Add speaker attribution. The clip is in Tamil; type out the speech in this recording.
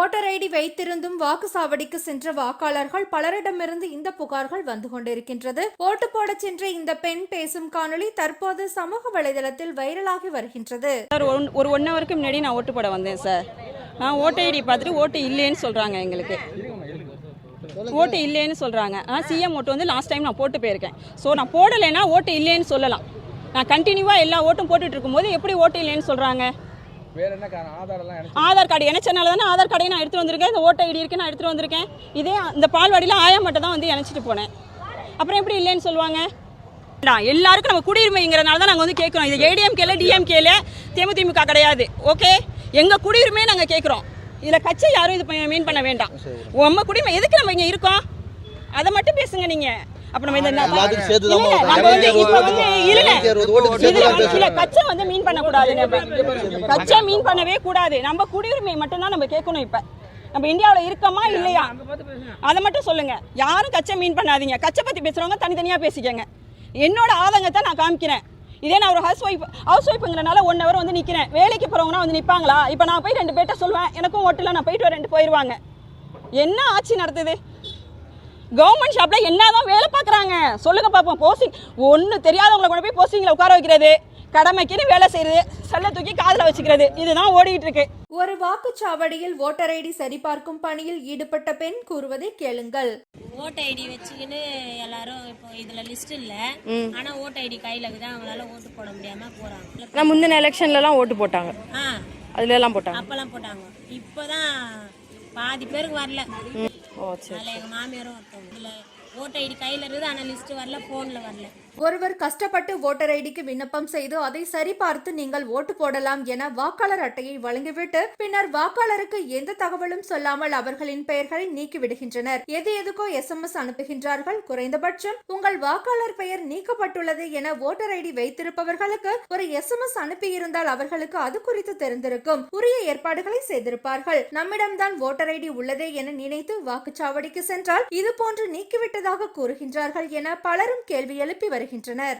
Speaker 1: ஓட்டர் ஐடி வைத்திருந்தும் வாக்குச்சாவடிக்கு சென்ற வாக்காளர்கள் பலரிடமிருந்து இந்த புகார்கள் வந்து கொண்டிருக்கின்றது. ஓட்டு போடச் சென்ற இந்த பெண் பேசும் காணொளி தற்போது சமூக வலைதளத்தில் வைரலாகி வருகின்றது.
Speaker 2: சார் ஒன் ஒரு ஒன் ஹவருக்கு முன்னாடி நான் ஓட்டு போட வந்தேன் சார். நான் ஓட்டு ஐடி பார்த்துட்டு ஓட்டு இல்லைன்னு சொல்கிறாங்க எங்களுக்கு. ஓட்டு இல்லைன்னு சொல்கிறாங்க ஆ சிஎம் ஓட்டு வந்து லாஸ்ட் டைம் நான் போட்டு போயிருக்கேன். ஸோ நான் போடலைன்னா ஓட்டு இல்லைன்னு சொல்லலாம். நான் கண்டினியூவாக எல்லா ஓட்டும் போட்டுட்டு இருக்கும்போது எப்படி ஓட்டு இல்லைன்னு சொல்கிறாங்க
Speaker 3: ஆதார்
Speaker 2: கார்டு இணைச்சனால தானே ஆதார் கார்டையும் நான் எடுத்துகிட்டு வந்திருக்கேன். இந்த ஓட்டு ஐடி இருக்கு நான் எடுத்துகிட்டு வந்திருக்கேன். இதே இந்த பால்வாடியில் ஆயா மட்டும் தான் வந்து இணைச்சிட்டு போனேன். அப்புறம் எப்படி இல்லைன்னு சொல்லுவாங்க? எல்லாருக்கும் நம்ம குடியுரிமைங்கிறனால தான் நாங்கள் வந்து கேட்குறோம் இது ஏடிஎம்கேல டிஎம்கேல தேமுதிமுக கிடையாது. ஓகே? எங்கள் குடியுரிமையை நாங்கள் கேட்குறோோம் இதில் கட்சி யாரும் இது மீன் பண்ண வேண்டாம். நம்ம குடியுரிமை எதுக்கு நம்ம இங்கே இருக்கோம்? அதை மட்டும் பேசுங்க நீங்கள் அப்போ நம்ம இந்த
Speaker 4: எல்லாத்துக்கும் சேர்த்து தான்
Speaker 2: இல்ல, நம்ம வந்து இப்ப வந்து வந்து இல்ல, கச்சை வந்து மீன் நம்ம கச்சை மீன் பண்ணவே கூடாது. நம்ம குடியுரிமை மட்டும்தான் நம்ம கேட்கணும் இப்ப. நம்ம இந்தியாவுல இருக்கோமா இல்லையா? அதை மட்டும் சொல்லுங்க. யாரும் கச்சை மீன் பண்ணாதீங்க. கச்சை பத்தி பேசுறவங்க தனித்தனியா பேசிக்கங்க. என்னோட ஆதங்கத்தை நான் காமிக்கிறேன். இதே நான் ஒரு ஹவுஸ் ஒய்ஃப் ஹவுஸ் ஒய்ஃபுங்கிறனால ஒன் ஹவர் வந்து நிக்கிறேன். வேலைக்கு போறவங்கன்னா வந்து நிப்பாங்களா? இப்போ நான் போய் ரெண்டு பேர்ட்ட சொல்லுவேன். எனக்கும் ஓட்டுல நான் போயிட்டு வரேன்ட்டு போயிடுவாங்க என்ன ஆட்சி நடத்துது? கவர்மெண்ட் ஷாப்ல என்னதான் வேலை பார்க்குறாங்க? சொல்லுங்க பார்ப்போம் போஸ்டிங் ஒன்றும் தெரியாதவங்களை கொண்டு போய் போஸ்டிங்கில் உட்கார வைக்கிறது. கடமைக்குன்னு வேலை செய்யறது செல்ல தூக்கி காதில் வச்சுக்கிறது. இதுதான் ஓடிட்டு இருக்கு.
Speaker 1: ஒரு வாக்குச்சாவடியில் ஓட்டர் ஐடி சரிபார்க்கும் பணியில் ஈடுபட்ட பெண் கூறுவதை கேளுங்கள்.
Speaker 5: ஓட்டு ஐடி வச்சுக்கின்னு எல்லாரும் இப்போ இதுல லிஸ்ட் இல்ல. ஆனா ஓட்டு ஐடி கையில இருக்குது அவங்களால ஓட்டு போட முடியாம போறாங்க.
Speaker 6: ஆனால் முந்தின எலெக்ஷன்லலாம் ஓட்டு போட்டாங்க.
Speaker 5: ஆ.
Speaker 6: அதுல எல்லாம் போட்டாங்க.
Speaker 5: அப்பெல்லாம் போட்டாங்க. இப்போதான் பாதி பேருக்கு வரல. அதுல எங்க மாமியாரும் ஒருத்தவங்க. இதுல ஓட்டு ஐடி கையில இருக்குது ஆனா லிஸ்ட் வரல போன்ல வரல.
Speaker 1: ஒருவர் கஷ்டப்பட்டு ஓட்டர் ஐடிக்கு விண்ணப்பம் செய்து அதை சரிபார்த்து நீங்கள் ஓட்டு போடலாம் என வாக்காளர் அட்டையை வழங்கிவிட்டு பின்னர் வாக்காளருக்கு எந்த தகவலும் சொல்லாமல் அவர்களின் பெயர்களை நீக்கி விடுகின்றனர் எது எதுக்கோ எஸ்எம்எஸ் அனுப்புகின்றார்கள். குறைந்தபட்சம் உங்கள் வாக்காளர் பெயர் நீக்கப்பட்டுள்ளது என ஓட்டர் ஐடி வைத்திருப்பவர்களுக்கு ஒரு எஸ் எம் எஸ் அனுப்பியிருந்தால் அவர்களுக்கு அது குறித்து தெரிந்திருக்கும். உரிய ஏற்பாடுகளை செய்திருப்பார்கள். நம்மிடம்தான் ஓட்டர் ஐடி உள்ளதே என நினைத்து வாக்குச்சாவடிக்கு சென்றால் இது போன்று நீக்கிவிட்டதாக கூறுகின்றார்கள் என பலரும் கேள்வி எழுப்பி வருகின்றனர்